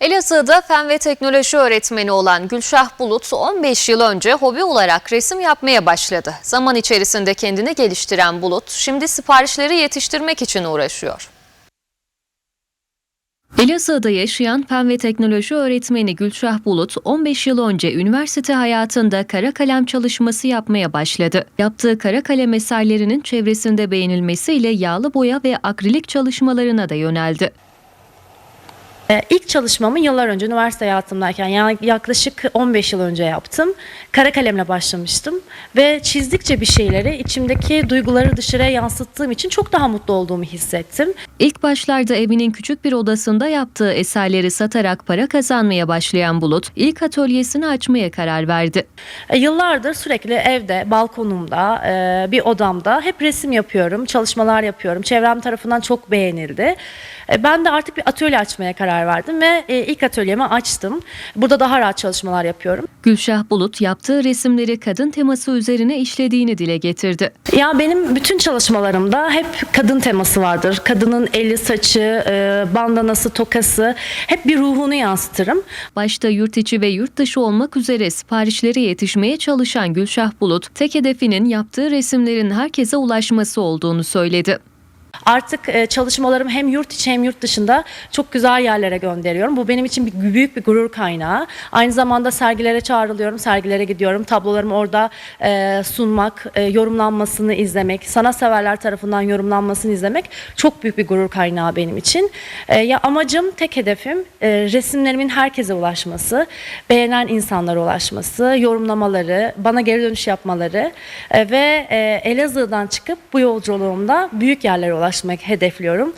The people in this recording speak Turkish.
Elazığ'da fen ve teknoloji öğretmeni olan Gülşah Bulut 15 yıl önce hobi olarak resim yapmaya başladı. Zaman içerisinde kendini geliştiren Bulut şimdi siparişleri yetiştirmek için uğraşıyor. Elazığ'da yaşayan fen ve teknoloji öğretmeni Gülşah Bulut 15 yıl önce üniversite hayatında kara kalem çalışması yapmaya başladı. Yaptığı kara kalem eserlerinin çevresinde beğenilmesiyle yağlı boya ve akrilik çalışmalarına da yöneldi. Ee, İlk çalışmamı yıllar önce üniversite hayatımdayken yani yaklaşık 15 yıl önce yaptım. Kara kalemle başlamıştım ve çizdikçe bir şeyleri içimdeki duyguları dışarıya yansıttığım için çok daha mutlu olduğumu hissettim. İlk başlarda evinin küçük bir odasında yaptığı eserleri satarak para kazanmaya başlayan Bulut, ilk atölyesini açmaya karar verdi. E, Yıllardır sürekli evde, balkonumda, e, bir odamda hep resim yapıyorum, çalışmalar yapıyorum. Çevrem tarafından çok beğenildi. E, Ben de artık bir atölye açmaya karar verdim ve e, ilk atölyemi açtım. Burada daha rahat çalışmalar yapıyorum. Gülşah Bulut yaptığı resimleri kadın teması üzerine işlediğini dile getirdi. Ya benim bütün çalışmalarımda hep kadın teması vardır. Kadının eli, saçı, e, bandanası, tokası hep bir ruhunu yansıtırım. Başta yurt içi ve yurt dışı olmak üzere siparişlere yetişmeye çalışan Gülşah Bulut, tek hedefinin yaptığı resimlerin herkese ulaşması olduğunu söyledi. Artık e, çalışmalarımı hem yurt içi hem yurt dışında çok güzel yerlere gönderiyorum. Bu benim için bir, büyük bir gurur kaynağı. Aynı zamanda sergilere çağrılıyorum, sergilere gidiyorum. Tablolarımı orada e, sunmak, e, yorumlanmasını izlemek, sanatseverler tarafından yorumlanmasını izlemek çok büyük bir gurur kaynağı benim için. E, ya amacım, tek hedefim e, resimlerimin herkese ulaşması, beğenen insanlara ulaşması, yorumlamaları, bana geri dönüş yapmaları e, ve e, Elazığ'dan çıkıp bu yolculuğumda büyük yerlere ulaşmak hedefliyorum.